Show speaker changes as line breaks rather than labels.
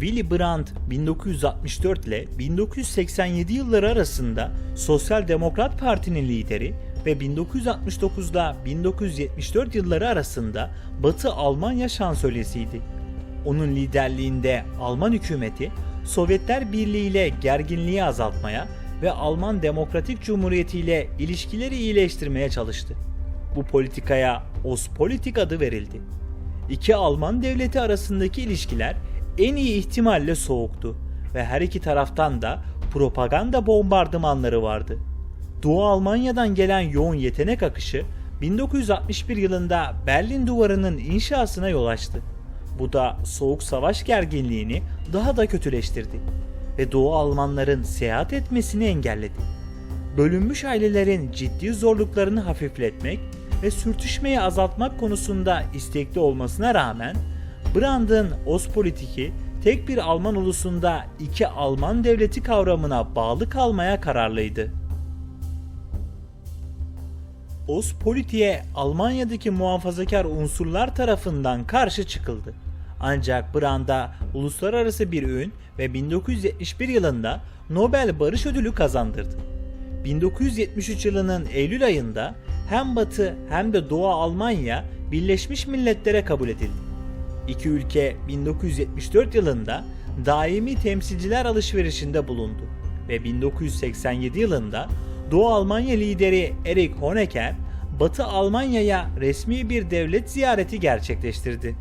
Willy Brandt 1964 ile 1987 yılları arasında Sosyal Demokrat Parti'nin lideri ve 1969'da 1974 yılları arasında Batı Almanya şansölyesiydi. Onun liderliğinde Alman hükümeti Sovyetler Birliği ile gerginliği azaltmaya ve Alman Demokratik Cumhuriyeti ile ilişkileri iyileştirmeye çalıştı. Bu politikaya Ostpolitik adı verildi. İki Alman devleti arasındaki ilişkiler en iyi ihtimalle soğuktu ve her iki taraftan da propaganda bombardımanları vardı. Doğu Almanya'dan gelen yoğun yetenek akışı 1961 yılında Berlin Duvarı'nın inşasına yol açtı. Bu da Soğuk Savaş gerginliğini daha da kötüleştirdi ve Doğu Almanların seyahat etmesini engelledi. Bölünmüş ailelerin ciddi zorluklarını hafifletmek ve sürtüşmeyi azaltmak konusunda istekli olmasına rağmen Brandt'ın Ostpolitik'i tek bir Alman ulusunda iki Alman devleti kavramına bağlı kalmaya kararlıydı. Ostpolitik'e Almanya'daki muhafazakar unsurlar tarafından karşı çıkıldı. Ancak Brandt'a uluslararası bir ün ve 1971 yılında Nobel Barış Ödülü kazandırdı. 1973 yılının Eylül ayında hem Batı hem de Doğu Almanya Birleşmiş Milletler'e kabul edildi. İki ülke 1974 yılında daimi temsilciler alışverişinde bulundu ve 1987 yılında Doğu Almanya lideri Erich Honecker Batı Almanya'ya resmi bir devlet ziyareti gerçekleştirdi.